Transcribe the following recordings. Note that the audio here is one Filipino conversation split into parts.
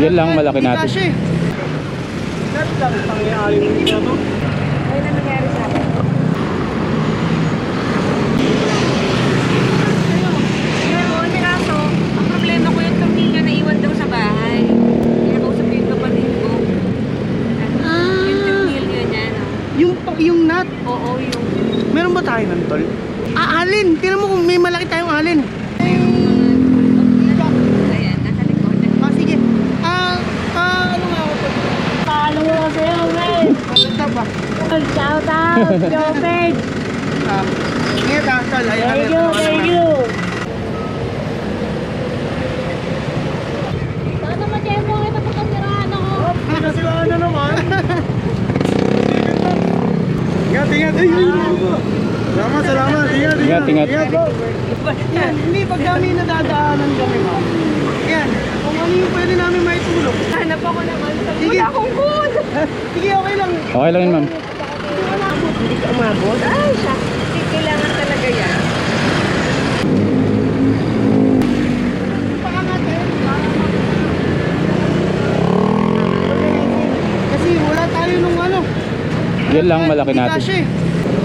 Yan lang malaki natin. Kasi. Dati lang pangyayari mo dito no? Ano na nangyari sa akin? Ang yung tornilyo na iwan daw sa bahay. Kinakausap ko yung kapatid ko. Yung tornilyo niya, no? Yung, yung nut, Oo, yung meron ba tayo ng tol? Ah, alin. Tingnan mo kung may malaki tayong alin. Ayan, nasa likod. Ah, sige. Ah, ah, ano nga ako tol? Paano mo sa'yo, man? Basta ba? Shout out, yo, page. Ah, ingat ah. Ayan, Thank you, thank you. Sana ma-demo kita pag kasiraan ako. Ah, kasi wala na naman. Ingat, ingat. Ay, ay. Salamat, salamat. Ingat, Ingat, ingat. Yan, hindi pag kami nadadaanan kami, ma'am. Yan, kung ano yung pwede namin maitulong. Hanap ako naman wala akong good. Sige, okay lang. Okay lang yun, ma'am. Hindi ka umabot? Ay, siya. Kasi kailangan talaga yan. Kasi wala tayo nung ano. Yan lang malaki Hindi natin. Kasi,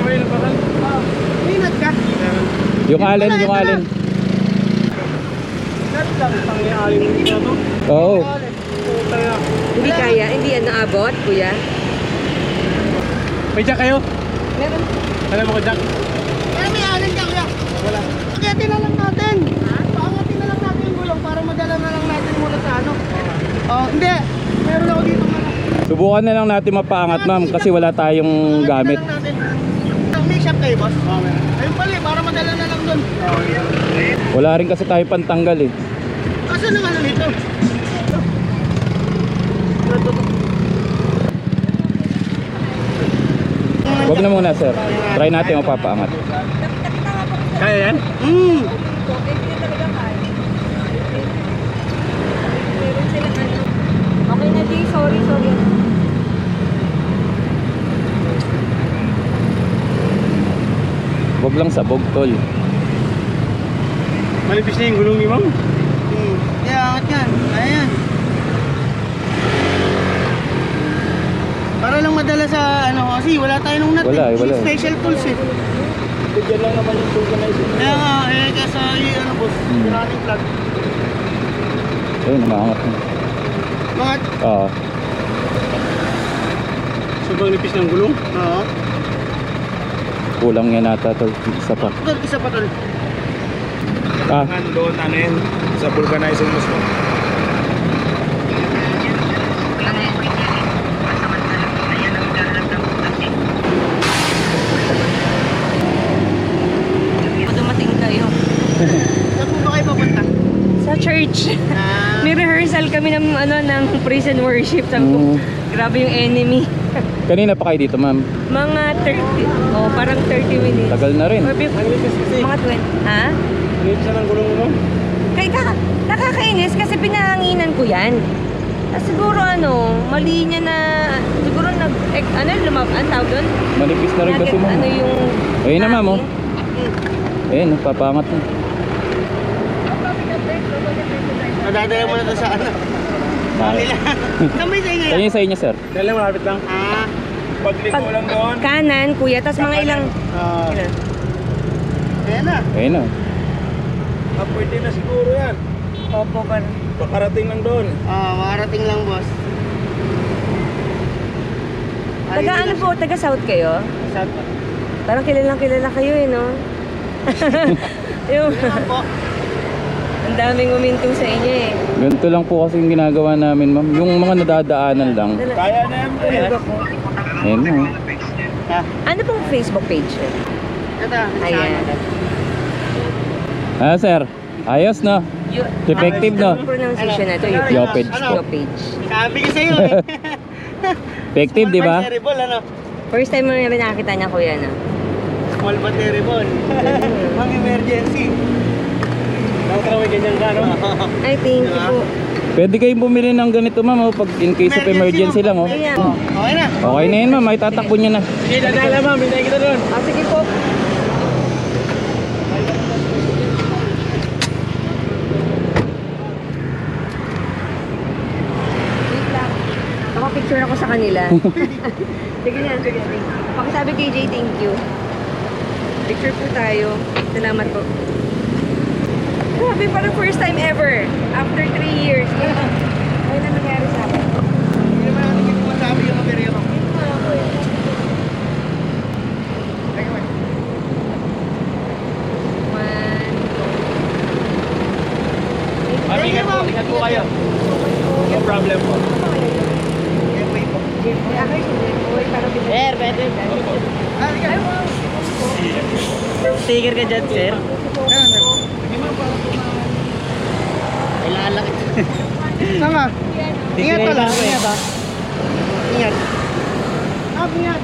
may labaran. ah, minat ka. Yung allen, yung no? Oo. Na. Hindi kaya, hindi yan naabot, kuya. May jack kayo? Meron. Alam mo ko jack? Kaya may alin ka, kuya. Wala. Pakangatin na lang natin. Pakangatin na lang natin yung gulong para madala na lang natin muna sa ano. Oh, hindi. Meron ako dito mga Subukan na lang natin mapaangat, ma'am, kasi wala tayong gamit. May shop kayo, boss? Oo, meron. Ayun pala eh, para madala na lang doon. Wala rin kasi tayo pantanggal eh. Asan ang ano nito? Wag na muna, sir. Try natin mapapaangat. Kaya yan? Hmm. Kaya. Ano. Okay na, Jay. Sorry, sorry. Wag lang sabog, tol. Malipis na yung gulong ni ma'am. Hmm. Kaya angat yan. Ayan. Para lang madala sa ano kasi wala tayo nung nut. Wala eh. wala eh. Special tools eh. Bigyan lang naman yung vulcanizer. Kaya nga, eh, kaya yung ano boss, Hmm. running plug. Ayun, umaangat na. Mga, Oo. Sobrang nipis ng gulong. oo. Kulang yan ata, tol. Isa pa. Tol, isa pa tol. Ah, Ano doon, ano yun? Sa vulcanizer mo mo. Kung dumating kayo. Saan po ba kayo papunta? Sa church. Ah, May rehearsal kami ng ano ng praise and worship. Sabi ko, Mm. grabe yung enemy. kanina pa kayo dito, ma'am. Mga 30, oh, parang 30 minutes. Tagal na rin. Or kasi. mga 20. Ha? Malipis na ng gulong mo. Kaya kaka, nakakainis kasi pinahanginan ko yan. Ah, siguro ano, mali niya na, siguro nag, eh, ano, lumab, ang tawag doon? Manipis na rin kasi, Nugget, ma'am. Ano yung... Ayun na, ma'am, oh. hangin. Ayun, papaangat na. Nadadala mo na to sa ano. Manila. Kamay sa inyo Ayun yung sa inyo, sir. Lang malapit lang. Ah, Pagliko Pag- lang doon. Kanan, kuya, tapos mga ilang... ah. ilan? Ayan na. Ayun na. Ah, pwede na siguro yan. Opo, parang... Pakarating lang doon. Ah, makarating lang boss. Taga ano po, taga South kayo? Saan pa? Parang kilalang kilala kayo eh, no? yung, Ano po? Ang daming uminto sa inyo eh. Ganito lang po kasi yung ginagawa namin, ma'am. Yung mga nadadaanan lang. Kaya na yan, pre. Ayun na. Ah, Ano pong Facebook page? ito. Ayan. Ah, sir. Ayos, no? Yo- Effective, no? Ang pronunciation na ito, Ano? yung Yo page Ano? po. Yo page. Sabi ko sa'yo eh. Effective, di ba? Small but terrible, ano? First time mo na nakita niya kuya na. Small but terrible. Pang emergency. Bakit na may ganyan ka, no? Ay, thank you po. Pwede kayong bumili ng ganito, ma'am, oh, pag in case of emergency lang, oh. Ayan. Okay na. Okay na yun, ma'am. May tatakbo niya na. Sige, dadala ma'am. Hintayin kita doon. Ah, sige po. kanila. sige na, sige. Pakisabi kay Jay, thank you. Picture po tayo. Salamat po. Grabe, parang first time ever. After three years. Ano na nangyari sa akin? Hindi naman natin hindi masabi yung material. Ma'am, ingat po, po kayo. No problem po. Sir, pwede. Sticker ka dyan, sir. Saan ka? Ingat ka lang. Ingat ha. Ingat. Ah, ingat.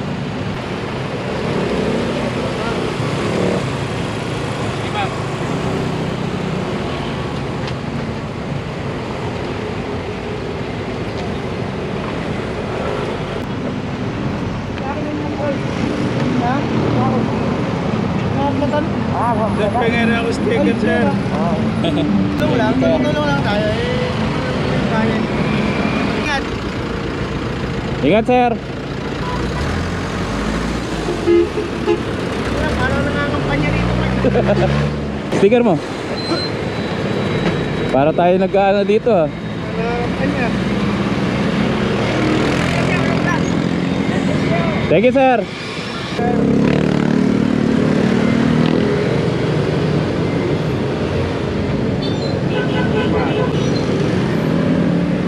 Ha? Ah, Sir, pengen ako sticker, sir. Tulong lang, tulong-tulong lang tayo. Eh. Ingat. Ingat, sir. Parang nangangampanya rito. Sticker mo. Para tayo nag-ano dito ah. Thank you, sir.